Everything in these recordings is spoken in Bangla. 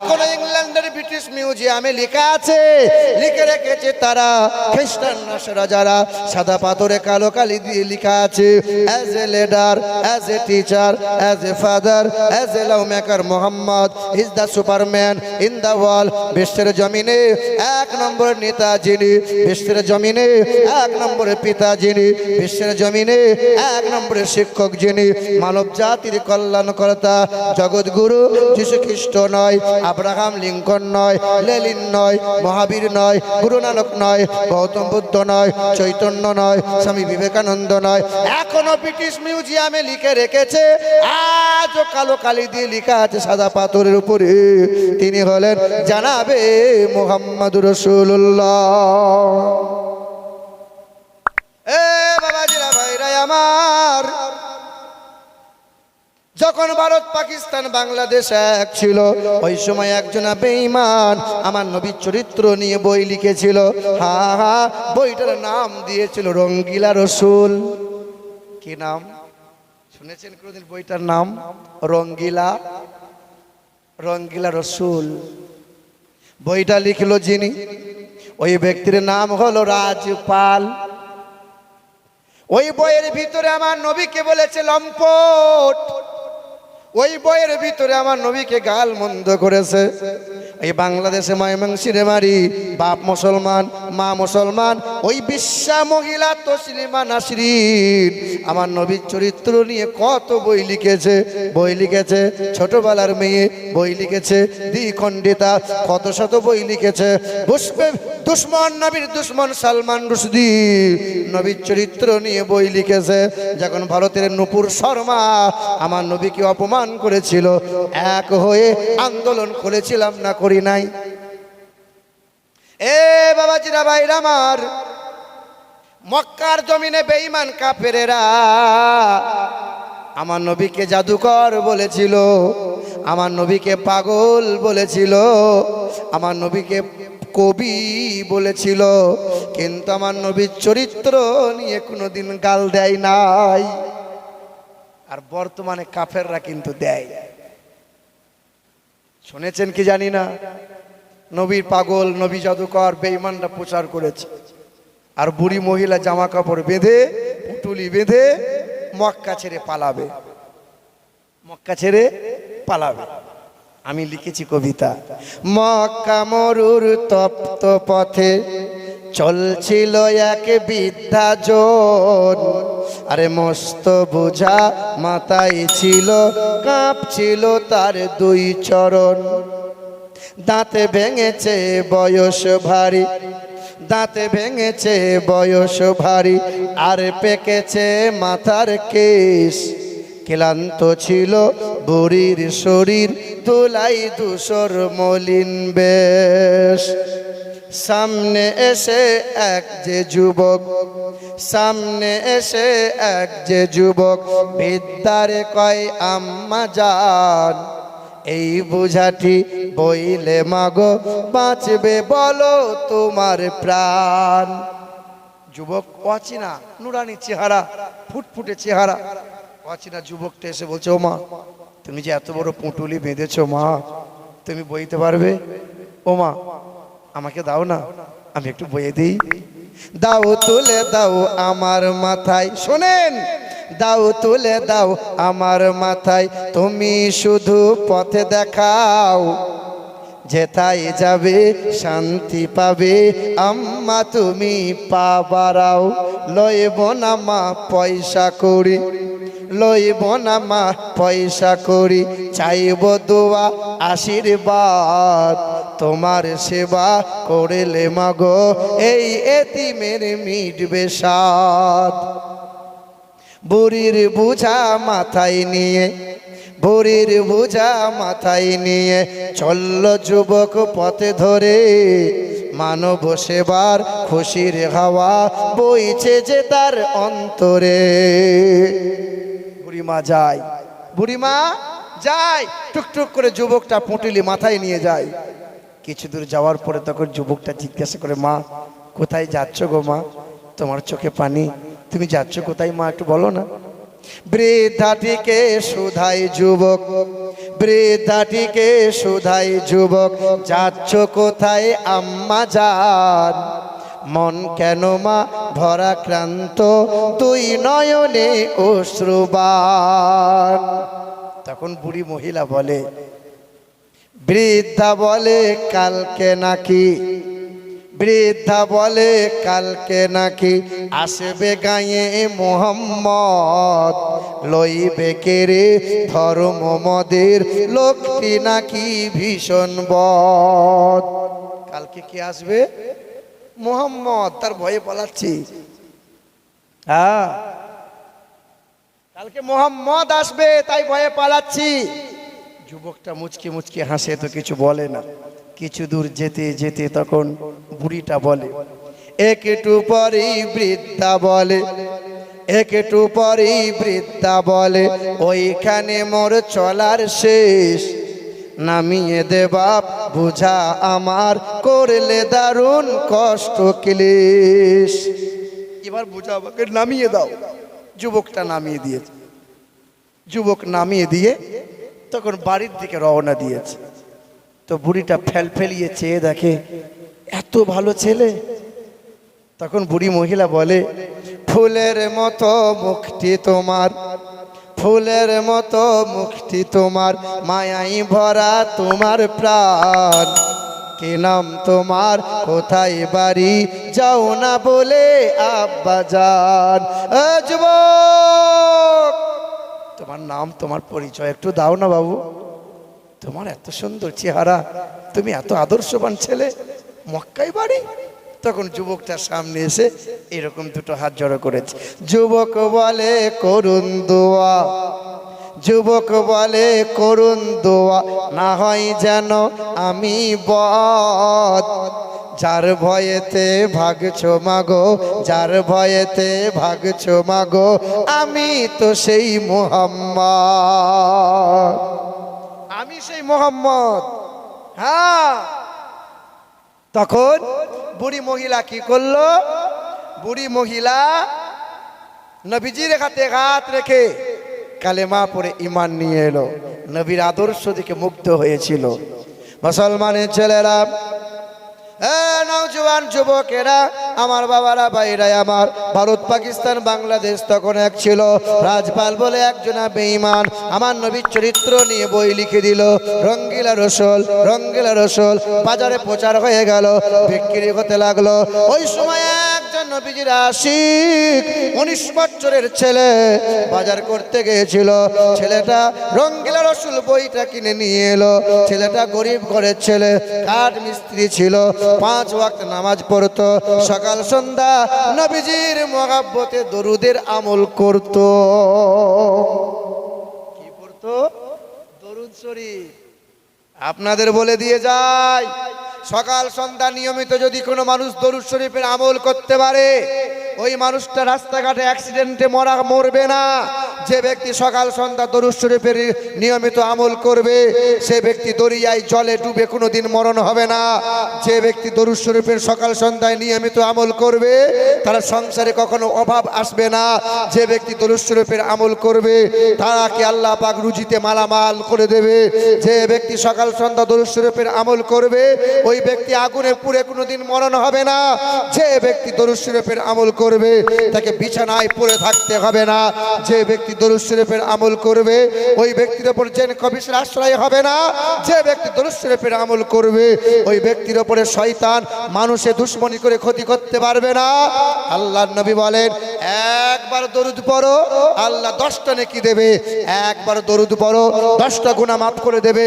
কোন ইংল্যান্ডের ব্রিটিশ মিউজিয়ামে লেখা আছে, লিখে রেখেছে তারা, খ্রিস্টান যারা সাদা পাথরে কালো কালি দিয়ে লেখা আছে as a leader as a teacher as a father as a love maker Mohammad is the Superman in the world বিশ্বের জমিনে এক নম্বর নেতা যিনি, বিশ্বের জমিনে এক নম্বরের পিতা যিনি, বিশ্বের জমিনে এক নম্বরের শিক্ষক যিনি, মানব জাতির কল্যাণকর্তা, জগৎগুরু যীশু খ্রিস্ট নয়, আব্রাহাম লিঙ্কন নয়, লেলিন নয়, মহাবীর নয় গুরু নানক নয়, গৌতম বুদ্ধ নয়, চৈতন্য নয়, স্বামী বিবেকানন্দ নয়। এখনও ব্রিটিশ মিউজিয়ামে লিখে রেখেছে, আজও কালো কালি দিয়ে লেখা আছে সাদা পাথরের উপরে। তিনি হলেন জানাবে মোহাম্মদ রসুল্লাহ এ বাবাজিরা ভাইরাই আমার যখন ভারত, পাকিস্তান, বাংলাদেশ এক ছিল, ওই সময় একজন বেঈমান আমার নবীর চরিত্র নিয়ে বই লিখেছিল। হা হা, বইটার নাম দিয়েছিল রঙ্গিলা রসুল। কি নাম? শুনেছেন কোনদিন বইটার নাম? রঙ্গিলা রঙ্গিলা রসুল। বইটা লিখলো যিনি, ওই ব্যক্তির নাম হলো রাজপাল। ওই বইয়ের ভিতরে আমার নবীকে বলেছে লম্পট। ওই বইয়ের ভিতরে আমার নবীকে গাল মন্দ করেছে। এই বাংলাদেশে ময়মনসিরে মারি, বাপ মুসলমান, মা মুসলমান, ওই বিশ্বা মহিলা তসলিমা নাসরিন। আমার নবীর চরিত্র নিয়ে কত বই লিখেছে বই লিখেছে ছোটবেলার মেয়ে, বই লিখেছে দ্বিখণ্ডিতা, কত শত বই লিখেছে। পুষ্পে দুশ্মন নবীর দুশ্মন সালমান রুশদি, নবীর চরিত্র নিয়ে বই লিখেছে। যখন ভারতের নুপুর শর্মা আমার নবীকে অপমান করেছিল, এক হয়ে আন্দোলন করেছিলাম না নাই। এ বাবাজিরা ভাইরা আমার, মক্কার জমিনে বেঈমান কাফেরেরা আমার নবীকে জাদুকর বলেছিল, আমার নবীকে পাগল বলেছিল, আমার নবীকে কবি বলেছিল, কিন্তু আমার নবীর চরিত্র নিয়ে কোনোদিন গাল দেয় নাই। আর বর্তমানে কাফেররা কিন্তু দেয়। শুনেছেন কি জানি না? নবীর পাগল, নবী জাদুকর বেঈমানরা প্রচার করেছে। আর বুড়ি মহিলা জামা কাপড় বেঁধে, পুটুলি বেঁধে মক্কা ছেড়ে পালাবে। মক্কা ছেড়ে পালাবে। আমি লিখেছি কবিতা। মক্কা মরুর তপ্ত পথে চলছিল এক বিদ্যাজন আরে মস্ত বোঝা মাথায় ছিল, কাঁপছিল তার দুই চরণ। দাঁতে ভেঙেছে বয়স ভারী, দাঁতে ভেঙেছে বয়স ভারী, আর পেকেছে মাথার কেশ। ক্লান্ত ছিল বুড়ির শরীর তোলাই ধূসর মলিন বেশ। সামনে এসে এক যে যুবক, সামনে এসে এক যে যুবক, বিদ্যারে কয়, আম্মা যান। এই বুঝাটি বইলে মাগো, বাঁচবে বলো তোমার প্রাণ। যুবক অচিনা, নুরানি চেহারা, ফুটফুটে চেহারা। অচিনা যুবকটা এসে বলছে, ও মা, তুমি যে এত বড় পুঁটুলি বেঁধেছো মা, তুমি বইতে পারবে? ও মা আমাকে দাও না, আমি একটু বইয়ে দিই। দাও তুলে দাও আমার মাথায়, শোনেন। দাও তুলে দাও আমার মাথায়, তুমি শুধু পথে দেখাও। যেথায় যাবে শান্তি পাবে, আম্মা তুমি পা বাড়াও। লইব না মা পয়সা করি লইব না মা, পয়সা করি, চাইব দোয়া, আশীর্বাদ। তোমার সেবা করেলে মাগো, এই এতিমের মিটবে সাদ বুড়ির বুঝা মাথায় নিয়ে, বুড়ির বুঝা মাথায় নিয়ে চলল যুবক পথে ধরে। মানব সেবার খুশির হাওয়া বইছে যে তার অন্তরে। বুড়িমা যায়। বুড়িমা যায়। টুকটুক করে যুবকটা পুঁটুলি মাথায় নিয়ে যায়। কিছু দূর যাওয়ার পরে তখন যুবকটা জিজ্ঞাসা করে, মা, কোথায় যাচ্ছ গো মা? তোমার চোখে পানি। তুমি যাচ্ছ কোথায় মা, একটু বলো না? বৃদ্ধাটিকে সুধাই যুবক, বৃদ্ধাটিকে সুধাই যুবক, যাচ্ছ কোথায় আম্মা যান মন কেন মা ভরা ক্রান্ত তুই নয়নে অশ্রুবান। তখন বুড়ি মহিলা বলে, বৃদ্ধা বলে, কালকে নাকি? বৃদ্ধা বলে, কালকে নাকি? আসবে গায়ে মোহাম্মদ। লইবে কেরে ধর্ম মদের লোকটি নাকি ভীষণ বদ। কালকে কি আসবে? মোহাম্মদ তার ভয়ে পালাচ্ছি। হ্যাঁ। কালকে মোহাম্মদ আসবে তাই ভয়ে পালাচ্ছি। যুবকটা মুচকি মুচকি হাসে তো কিছু বলে না। কিছু দূর যেতে যেতে তখন বুড়িটা বলে একটু পরেই বৃদ্ধা বলে একটু পরেই বৃদ্ধা বলে ওইখানে মোর চলার শেষ নামিয়ে দে বাপ, বুঝা আমার করলে দারুণ কষ্ট ক্লেশ। এবার বুঝা আমাকে নামিয়ে দাও। যুবকটা নামিয়ে দিয়েছে। যুবক নামিয়ে দিয়ে তখন বাড়ির দিকে রওনা দিয়েছে। তো বুড়িটা ফেল ফেলিয়ে চেয়ে দেখে, এত ভালো ছেলে? তখন বুড়ি মহিলা বলে, ফুলের মতো মুখটি তোমার। ফুলের মতো মুক্তি তোমার, মায়াই ভরা তোমার প্রাণ। কি নাম তোমার, কোথায় বাড়ি, যাও না বলে আব্বা যান। তোমার নাম, তোমার পরিচয় একটু দাও না বাবু। তোমার এত সুন্দর চেহারা, তুমি এত আদর্শবান ছেলে মক্কাই বাড়ি? তখন যুবকটার সামনে এসে এরকম দুটো হাত জড়ো করেছে। যুবক বলে, করুণ দোয়া। যুবক বলে, করুণ দোয়া। না হয় যেন আমি বদ। যার ভয়েতে ভাগছো মাগো, যার ভয়েতে ভাগছো মাগো, আমি তো সেই মোহাম্মদ। আমি সেই মোহাম্মদ। হ্যাঁ। তখন বুড়ি মহিলা কি করল? বুড়ি মহিলা নবীজির হাতে হাত রেখে কালেমা পরে ইমান নিয়ে এলো। নবীর আদর্শ দিকে মুক্ত হয়েছিল। মুসলমানের ছেলেরা নওজোয়ান যুবকেরা, আমার বাবারা, ভাইরাই আমার, ভারত, পাকিস্তান, বাংলাদেশ তখন এক ছিল। রাজপাল বলে একজনা বেঈমান, আমার নবীর চরিত্র নিয়ে বই লিখে দিল। রঙ্গিলা রসল রঙ্গিলা রসল, বাজারে প্রচার হয়ে গেল, বিক্রি হতে লাগল। ওই সময় নবীজির আশিক উনিশ বছরের ছেলে বাজার করতে গিয়েছিল। ছেলেটা রঙ্গিলা রসুল বইটা কিনে নিয়ে এলো। ছেলেটা গরিব ঘরের ছেলে কাঠ মিস্ত্রি ছিল, পাঁচ ওয়াক্ত নামাজ পড়তো। সকাল, সন্ধ্যা নবীজির মহাব্বতে দরুদের আমল করত। কি পড়তো? দরুদ শরীফ। আপনাদের বলে দিয়ে যায় সকাল সন্ধ্যা নিয়মিত যদি কোনো মানুষ দরুদ শরীফের আমল করতে পারে, ওই মানুষটা রাস্তাঘাটে অ্যাক্সিডেন্টে মরা, মরবে না। যে ব্যক্তি সকাল সন্ধ্যা দরুদ শরীফের নিয়মিত আমল করবে, সে ব্যক্তি দরিয়ায় জলে ডুবে কোনো দিন মরণ হবে না। যে ব্যক্তি দরুদ শরীফের সকাল সন্ধ্যায় নিয়মিত আমল করবে, তার সংসারে কখনো অভাব আসবে না। যে ব্যক্তি দরুদ শরীফের আমল করবে তারাকে আল্লাহ পাক রুজিতে মালামাল করে দেবে। যে ব্যক্তি সকাল সন্ধ্যা দরুদ শরীফের আমল করবে ওই ব্যক্তি আগুনে পুড়ে কোনোদিন মরণ হবে না। যে ব্যক্তি দরুদ শরীফের আমল করবে, তাকে বিছানায় পড়ে থাকতে হবে না। যে ব্যক্তি দরুদ শরীফের আমল করবে, ওই ব্যক্তির ওপর জেন কবিসের আশ্রয় হবে না। যে ব্যক্তি দরুদ শরীফের আমল করবে, ওই ব্যক্তির ওপরে শয়তান মানুষে দুশ্মনী করে ক্ষতি করতে পারবে না। আল্লাহ নবী বলেন, একবার দরুদ পড়ো, আল্লাহ দশটা নেকি দেবে। একবার দরুদ পড়ো, দশটা গুণা মাফ করে দেবে।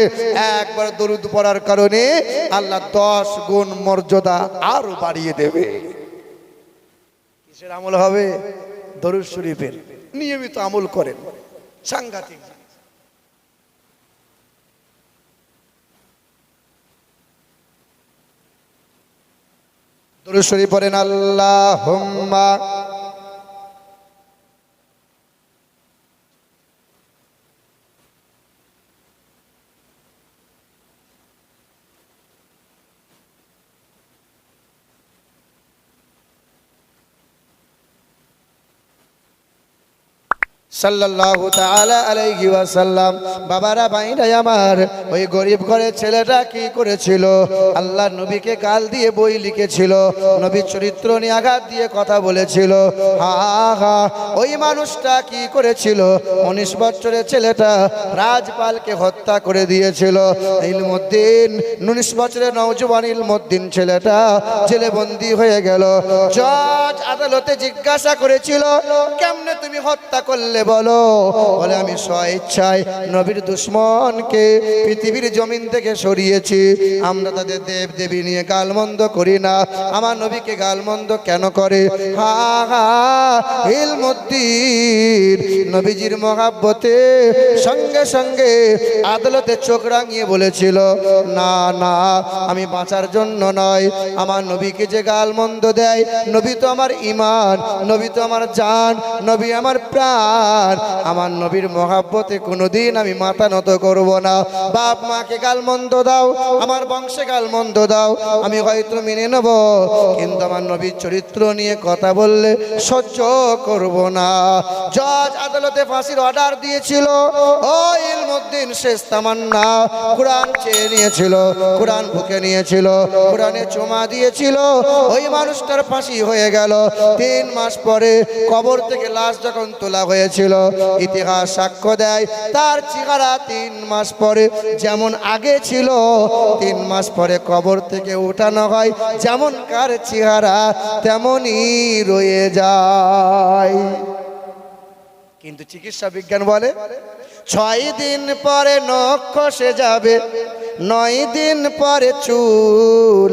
একবার দরুদ পড়ার কারণে আল্লাহ দশ গুণ মর্যাদা আরও বাড়িয়ে দেবে। কিসের আমল হবে? দরুদ শরীফের। নিয়মিত আমল করেন। সাংঘাতিক। দরুদ শরীফ পড়েন আল্লাহ সাল্লাল্লাহু তাআলা আলাইহি ওয়াসাল্লাম। বাবারা ভাইরাই আমার, ওই গরিব ঘরের ছেলেটা কি করেছিল? আল্লাহ নবীকে গাল দিয়ে বই লিখেছিল, নবীর চরিত্র নিয়ে আঘাত দিয়ে কথা বলেছিল। হা ওই মানুষটা কি করেছিল? উনিশ বছরের ছেলেটা রাজপালকে হত্যা করে দিয়েছিল। ইলমুদ্দিন, উনিশ বছরের নওজোয়ান ইলমুদ্দিন ছেলেটা জেলে বন্দি হয়ে গেল। জজ আদালতে জিজ্ঞাসা করেছিল, কেমনে তুমি হত্যা করলে বলো, বলে আমি স্বেচ্ছায় নবীর দুশ্মনকে পৃথিবীর জমিন থেকে সরিয়েছি। আমরা তাদের দেব দেবী নিয়ে গালমন্দ করি না। আমার নবীকে গালমন্দ কেন করে? হা হা, ইলমুদ্দিন। নবীজির মহাব্বতে সঙ্গে সঙ্গে আদালতে চোখ রাঙিয়ে বলেছিল, না না, আমি বাঁচার জন্য নয়। আমার নবীকে যে গালমন্দ দেয়, নবী তো আমার ইমান, নবী তো আমার জান, নবী আমার প্রাণ। আমার নবীর মহাব্বতে কোনোদিন আমি মাথা নত করব না। বাপ মাকে গালমন্দ দাও, আমার বংশে গালমন্দ দাও, আমি হয়তো মেনে নেব, কিন্তু আমার নবীর চরিত্র নিয়ে কথা বললে সহ্য করব না। জজ আদালতে ফাঁসির অর্ডার দিয়েছিল, ও ইলমুদ্দিন শেষ তামান্না। কোরআন চেয়ে নিয়েছিল, কোরআন বুকে নিয়েছিল, কোরআনে চুমা দিয়েছিল, ওই মানুষটার ফাঁসি হয়ে গেল। তিন মাস পরে কবর থেকে লাশ যখন তোলা হয়েছিল ইতিহাস সাক্ষ্য দেয়, তার চেহারা তিন মাস পরে যেমন আগে ছিল, তিন মাস পরে কবর থেকে উঠানো হয়, যেমন কার চেহারা তেমনই রয়ে যায়। কিন্তু চিকিৎসা বিজ্ঞান বলে, ছয় দিন পরে নখ খসে যাবে, নয় দিন পরে চুল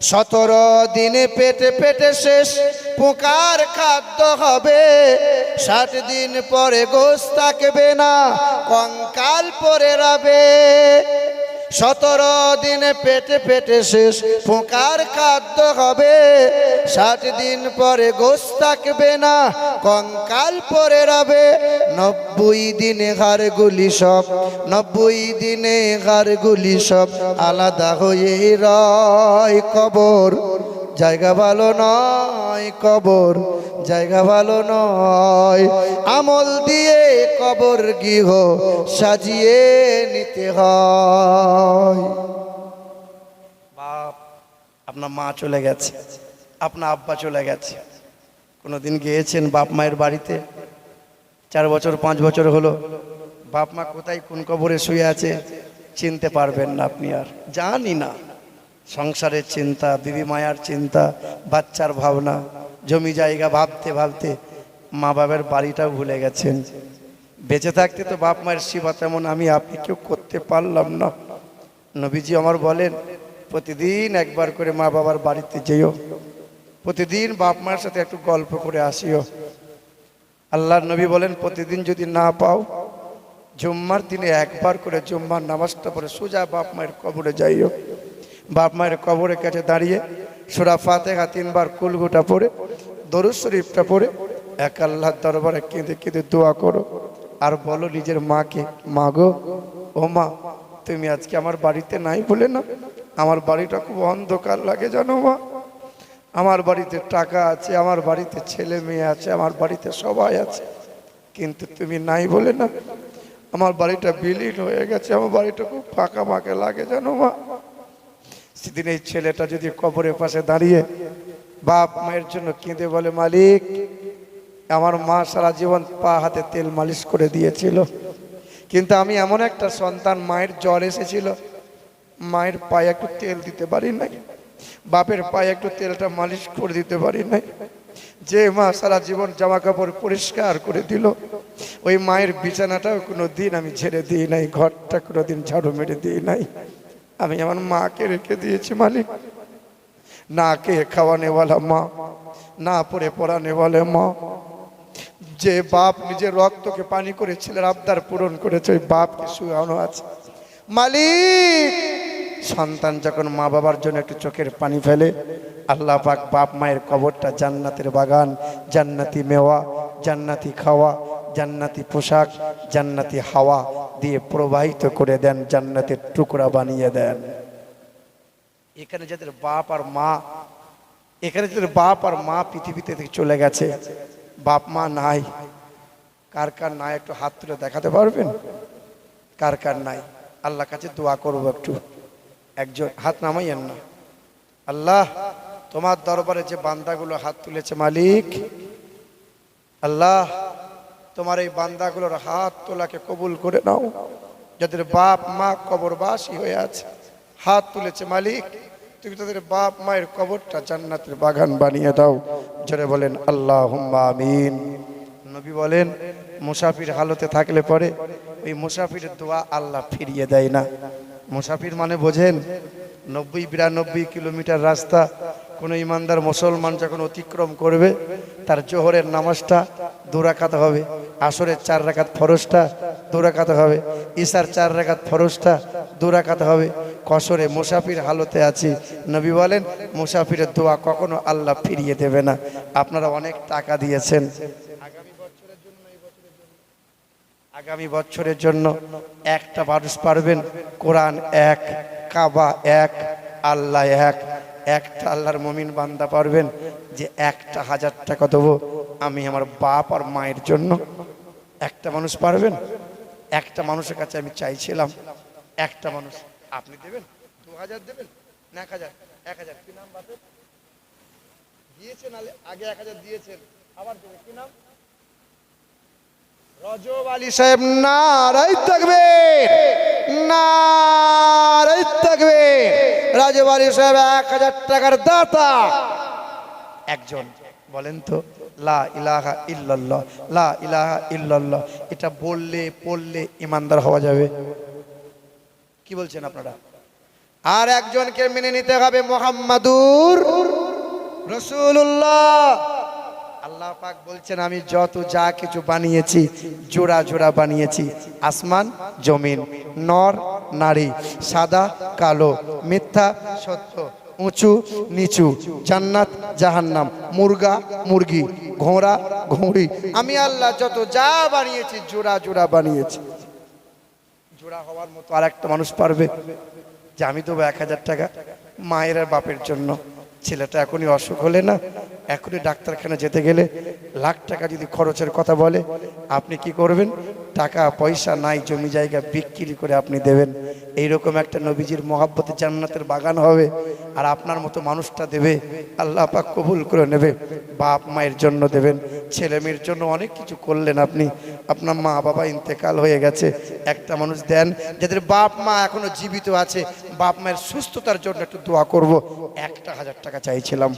সতেরো দিনে পেটে পেটে শেষ, পোকার খাদ্য হবে। ষাট দিন পরে গোস থাকবে না, কঙ্কাল পরে রাবে। সতেরো দিনে পেটে পেটে শেষ ফোঁকার খাদ্য হবে। ষাট দিন পরে গোস থাকবে না, কঙ্কাল পরে রবে। নব্বই দিনে হাড়গুলি সব, নব্বই দিনে হাড়গুলি সব আলাদা হয়ে রয় কবর। জায়গা ভালো নয় কবর, জায়গা ভালো নয়। আমল দিয়ে কবর গৃহ সাজিয়ে নিতে হয়। বাপ, আপনার মা চলে গেছে, আপনার আব্বা চলে গেছে। কোনোদিন গিয়েছেন বাপ মায়ের বাড়িতে? চার বছর, পাঁচ বছর হলো। বাপ মা কোথায়, কোন কবরে শুয়ে আছে? চিনতে পারবেন না আপনি আর। জানি না। সংসারের চিন্তা, বিবি মায়ার চিন্তা, বাচ্চার ভাবনা, জমি জায়গা ভাবতে ভাবতে মা বাবার বাড়িটাও ভুলে গেছেন। বেঁচে থাকতে তো বাপ মায়ের সেবা তেমন আমি আপনি কেউ করতে পারলাম না। নবীজি আমার বলেন, প্রতিদিন একবার করে মা বাবার বাড়িতে যেও। প্রতিদিন বাপ মায়ের সাথে একটু গল্প করে আসিও। আল্লাহর নবী বলেন, প্রতিদিন যদি না পাও, জুম্মার দিনে একবার করে জুম্মার নামাজটা পড়ে সোজা বাপ মায়ের কবরে যাইও। বাপ মায়ের কবরের কাছে দাঁড়িয়ে সুরা ফাতেহা তিনবার কুলগুটা পড়ে, দরুদ শরীফটা পড়ে, এক আল্লাহর দরবারে কেঁদে কেঁদে দোয়া করো। আর বলো নিজের মাকে, মা গো, ও মা, তুমি আজকে আমার বাড়িতে নাই বলে না? আমার বাড়িটা খুব অন্ধকার লাগে জানো মা। আমার বাড়িতে টাকা আছে, আমার বাড়িতে ছেলে মেয়ে আছে, আমার বাড়িতে সবাই আছে। কিন্তু তুমি নাই বলে না? আমার বাড়িটা বিলীন হয়ে গেছে, আমার বাড়িটা খুব ফাঁকা ফাঁকা লাগে জানো মা। সেদিন এই ছেলেটা যদি কবরের পাশে দাঁড়িয়ে বাপ মায়ের জন্য কেঁদে বলে, মালিক, আমার মা সারা জীবন পা হাতে তেল মালিশ করে দিয়েছিল। কিন্তু আমি এমন একটা সন্তান, মায়ের জ্বর এসেছিল, মায়ের পায়ে একটু তেল দিতে পারি নাই, বাপের পায়ে একটু তেলটা মালিশ করে দিতে পারি নাই। যে মা সারা জীবন জামা কাপড় পরিষ্কার করে দিল, ওই মায়ের বিছানাটাও কোনো দিন আমি ছেড়ে দিই নাই, ঘরটা কোনো দিন ঝাড়ু মেরে দিই নাই। আমি আমার মাকে রেখে দিয়েছি, মালিক। না কে খাওয়ানে খাওয়ানেওয়ালা মা, না পরে পড়ানেওয়ালে মা। যে বাপ নিজের রক্তকে পানি করে ছেলের আবদার পূরণ করেছে, ওই বাপকে শুয়ানো আছে। মালিক, সন্তান যখন মা বাবার জন্য একটু চোখের পানি ফেলে, আল্লাহ পাক বাপ মায়ের কবরটা জান্নাতের বাগান, জান্নাতি মেওয়া, জান্নাতি খাওয়া, জান্নাতি পোশাক, জান্নাতি হাওয়া দিয়ে প্রবাহিত করে দেন, জান্নাতের টুকরা বানিয়ে দেন। এখানে যাদের বাপ আর মা, এখানে যাদের বাপ আর মা পৃথিবীতে চলে গেছে, বাপ মা নাই। কার কার নাই একটু হাত তুলে দেখাতে পারবেন? কার কার নাই? আল্লাহ কাছে দোয়া করব একটু। একজন হাত নামাইয়েন না। আল্লাহ, তোমার দরবারে যে বান্দাগুলো হাত তুলেছে মালিক, আল্লাহ তোমার এই বান্দাগুলোর হাত তোলাকে কবুল করে নাও। যাদের বাপ, মা কবরবাসী হয়ে আছে, হাত তুলেছে মালিক, তুমি তাদের বাপ, মায়ের কবরটা জান্নাতের বাগান বানিয়ে দাও। জোরে বলেন আল্লাহ আমিন। নবী বলেন, মুসাফির হালতে থাকলে পরে ওই মুসাফিরের দোয়া আল্লাহ ফিরিয়ে দেয় না। মুসাফির মানে বোঝেন, নব্বই বিরানব্বই কিলোমিটার রাস্তা, কোনো ইমানদার মুসলমান যখন অতিক্রম করবে, তার জোহরের নামাজটা দুরাকাত হবে। আসরের চার রাকাত ফরজটা দুরাকাত হবে। ঈশার চার রাকাত ফরজটা দুরাকাত হবে। কসরে মুসাফির হালতে আছি। নবী বলেন, মুসাফিরের দোয়া কখনো আল্লাহ ফিরিয়ে দেবে না। আপনারা অনেক টাকা দিয়েছেন। আগামী বছরের জন্য একটা মানুষ পারবেন? কোরআন এক, কাবা এক, আল্লাহ এক। একটা আল্লাহর মমিন বান্দা পারবেন যে একটা হাজার টাকা দেবো আমি আমার বাপ আর মায়ের জন্য। একটা মানুষ পারবেন? একটা মানুষের কাছে আমি চাইছিলাম। একটা মানুষ। আপনি দেবেন? দু হাজার দেবেন? না, এক হাজার। এক হাজার। কি নাম বাপের? দিয়েছেন আগে এক হাজার দিয়েছেন। আবার দেবে কি নাম? রজব আলী সাহেব নারাই থাকবে। নারাই থাকবে। রাজব আলী সাহেব, এক হাজার টাকার দাতা। একজন। বলেন তো, লা ইলাহা ইল্লাল্লাহ, লা ইলাহা ইল্লাল্লাহ, এটা বললে, পড়লে ইমানদার হওয়া যাবে। কি বলছেন আপনারা? আর একজনকে মেনে নিতে হবে মোহাম্মদুর রসুল্লাহ আল্লাহ পাক বলছেন, আমি যত যা কিছু বানিয়েছি, জোড়া জোড়া বানিয়েছি, আসমান, জমিন, নর, নারী, সাদা, কালো, মিথ্যা, সত্য উঁচু, নিচু, জান্নাত, জাহান্নাম, মুরগা, মুরগি, ঘোড়া, ঘুড়ি। আমি আল্লাহ যত যা বানিয়েছি, জোড়া জোড়া বানিয়েছি। জোড়া হওয়ার মতো আর একটা মানুষ পারবে? যে আমি দেবো এক হাজার টাকা মায়ের আর বাপের জন্য। ছেলেটা এখনই অসুখ হলে না, এখনই ডাক্তারখানা যেতে গেলে লাখ টাকা যদি খরচের কথা বলে, আপনি কি করবেন? টাকা, পয়সা নাই, জমি জায়গা বিক্রি করে আপনি দেবেন। এইরকম একটা নবীজির মহাব্বতে জান্নাতের বাগান হবে আর আপনার মতো মানুষটা দেবে, আল্লাহ পাক কবুল করে নেবে, বাপ মায়ের জন্য দেবেন, ছেলে মেয়ের জন্য অনেক কিছু করলেন আপনি, আপনার মা বাবা ইন্তেকাল হয়ে গেছে, একটা মানুষ দেন, যাদের বাপ মা এখনও জীবিত আছে, বাপ মায়ের সুস্থতার জন্য একটু দোয়া করব, একটা হাজার টাকা চাইছিলাম।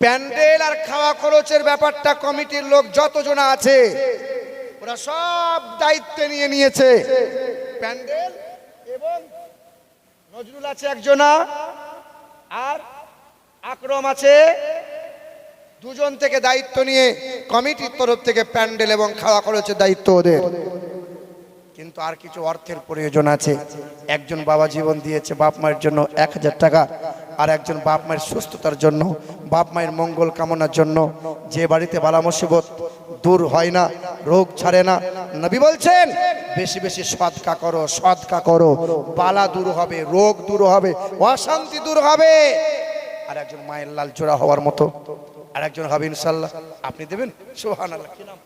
প্যান্ডেল আর খাওয়া খরচের ব্যাপারটা কমিটির লোক যতজন আছে ওরা সব দায়িত্ব নিয়ে নিয়েছে। প্যান্ডেল এবং নজরুল আছে একজনা আর আক্রম আছে দুজন থেকে দায়িত্ব নিয়ে কমিটির তরফ থেকে প্যান্ডেল এবং খাওয়া খরচের দায়িত্ব ওদের। কিন্তু আর কিছু অর্থের প্রয়োজন আছে। একজন বাবা জীবন দিয়েছে বাপ মায়ের জন্য এক হাজার টাকা। আর একজন বাপ মায়ের সুস্থতার জন্য, বাপ মায়ের মঙ্গল কামনার জন্য যে বাড়িতে বালা মুসিবত দূর হয় না, রোগ ছাড়ে না, নবী বলছেন, বেশি বেশি সদকা করো সদকা করো। বালা দূর হবে, রোগ দূর হবে, অশান্তি দূর হবে। আর একজন মায়ের লাল জোড়া হওয়ার মতো, আর একজন হবে ইনশাল্লাহ। আপনি দেবেন? সোহান আল্লাহ কি নাম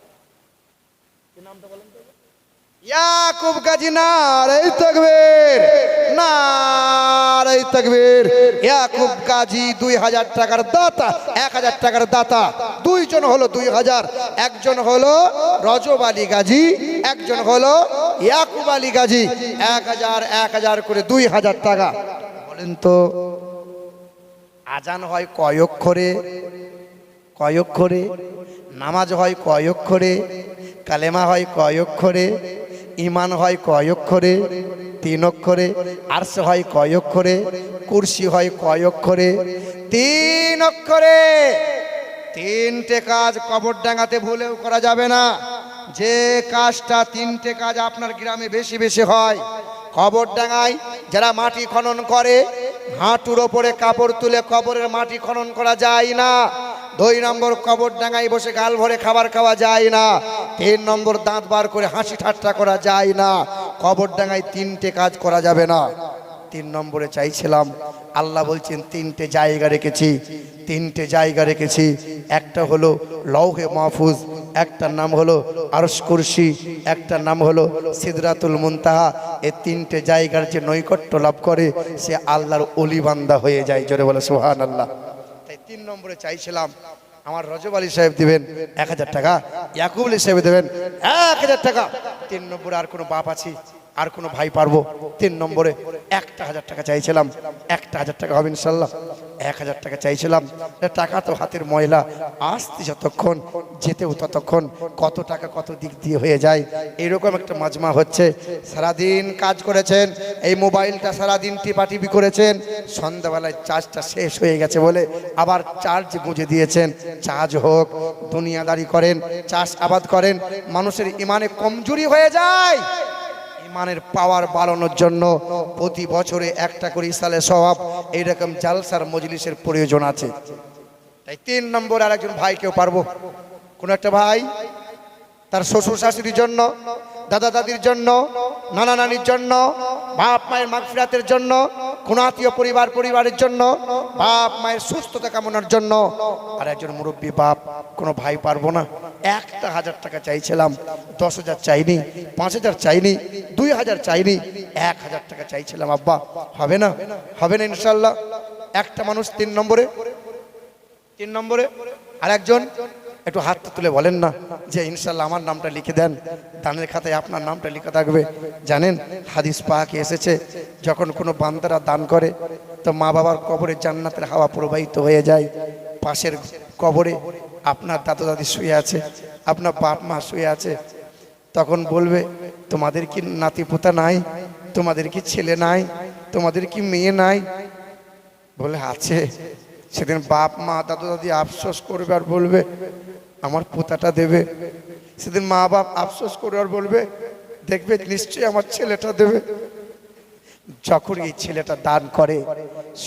ইয়াকুব গাজী নারাই তকবীর নারাই তকবীর ইয়াকুব গাজী দুই হাজার টাকার দাতা, এক হাজার টাকার দাতা। দুইজন হলো দুই হাজার, একজন হলো রজব আলী গাজী, একজন হলো ইয়াকুব আলী গাজী। এক হাজার এক হাজার করে দুই হাজার টাকা। বলেন তো, আজান হয় কয় অক্ষরে? কয় অক্ষরে? নামাজ হয় কয় অক্ষরে? কালেমা হয় কয় অক্ষরে? ইমান হয় কয় অক্ষরে, তিন অক্ষরে আরশ হয় কয় অক্ষরে, কুরসি হয় কয় অক্ষরে, তিন অক্ষরে। তিনটে কাজ কবর ডাঙাতে ভুলেও করা যাবে না। যে কাজটা তিনটে কাজ আপনার গ্রামে বেশি বেশি হয়, কবর ডাঙায় যারা মাটি খনন করে, হাঁটুর ওপরে কাপড় তুলে কবরের মাটি খনন করা যায় না। দুই নম্বর কবর ডাঙায় বসে গাল ভরে খাবার খাওয়া যায় না। তিন নম্বর দাঁত বার করে হাসি ঠাট্টা করা যায় না। কবর ডাঙায় তিনটে কাজ করা যাবে না। তিন নম্বরে চাইছিলাম, আল্লাহ বলছেন তিনটে জায়গা রেখেছি। তিনটে জায়গা রেখেছি। একটা হলো লৌহে মাহফুজ, একটার নাম হলো আরস কুরসি একটার নাম হলো সিদরাতুল মুনতাহা। এ তিনটে জায়গার যে নৈকট্য লাভ করে, সে আল্লাহর অলিবান্দা হয়ে যায়। জোরে বলে সোহান আল্লাহ তিন নম্বরে চাইছিলাম, আমার রজব আলী সাহেব দেবেন এক হাজার টাকা, ইয়াকুব আলী সাহেব দেবেন এক হাজার টাকা। তিন নম্বরে আর কোনো বাপ আছি, আর কোনো ভাই পারব। তিন নম্বরে একটা হাজার টাকা চাইছিলাম, একটা হাজার টাকা হবে ইনশাল্লাহ। এক হাজার টাকা চাইছিলাম। টাকা তো হাতের ময়লা। আসতে যতক্ষণ, যেতেও ততক্ষণ। কত টাকা কত দিক দিয়ে হয়ে যায়। এরকম একটা মাজমা হচ্ছে। সারাদিন কাজ করেছেন। এই মোবাইলটা সারাদিন টিপাটিপি করেছেন। সন্ধ্যাবেলায় চার্জটা শেষ হয়ে গেছে বলে আবার চার্জ গুঁজে দিয়েছেন। চার্জ হোক, দুনিয়াদারি করেন, চাষ আবাদ করেন, মানুষের ইমানে কমজোরি হয়ে যায়। ইমানের পাওয়ার বাড়ানোর জন্য প্রতি বছরে একটা করে সালে স্বভাব এইরকম জালসার মজলিসের প্রয়োজন আছে। তাই তিন নম্বর আর একজন ভাই কেউ পারব। কোন একটা ভাই তার শ্বশুর শাশুড়ির জন্য, দাদা দাদির জন্য, নানা নানির জন্য, বাপ মায়ের মাগফিরাতের জন্য কোন পরিবার পরিবারের জন্য, বাপ মায়ের সুস্থতা কামনার জন্য, আর একজন মুরব্বী বাপ, কোনো ভাই পারব না। একটা হাজার টাকা চাইছিলাম, দশ হাজার চাইনি, পাঁচ হাজার চাইনি, দুই হাজার চাইনি, এক হাজার টাকা চাইছিলাম, আব্বা। হবে না? হবে না ইনশাল্লাহ। একটা মানুষ তিন নম্বরে তিন নম্বরে আর একজন একটু হাতটা তুলে বলেন না যে ইনশাল্লাহ আমার নামটা লিখে দেন। দানের খাতায় আপনার নামটা লিখে থাকবে। জানেন, হাদিস পাকে এসেছে, যখন কোনো বান্দারা দান করে, তো মা বাবার কবরে জান্নাতের হাওয়া প্রবাহিত হয়ে যায়। পাশের কবরে আপনার দাদু দাদি শুয়ে আছে, আপনার বাপ মা শুয়ে আছে। তখন বলবে, তোমাদের কি নাতি পোতা নাই? তোমাদের কি ছেলে নাই? তোমাদের কি মেয়ে নাই? বলে, আছে। সেদিন বাপ, মা, দাদু, দাদি আফসোস করবে আর বলবে, আমার পোতাটা দেবে। সেদিন মা, বাপ আফসোস করবে আর বলবে, দেখবে, নিশ্চয়ই আমার ছেলেটা দেবে। যখন এই ছেলেটা দান করে,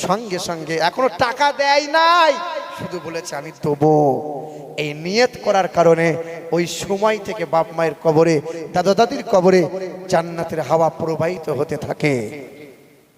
সঙ্গে সঙ্গে এখনও টাকা দেয় নাই, শুধু বলেছে, আমি দেবো। এই নিয়ত করার কারণে ওই সময় থেকে বাপ মায়ের কবরে, দাদা দাদির কবরে জান্নাতের হাওয়া প্রবাহিত হতে থাকে।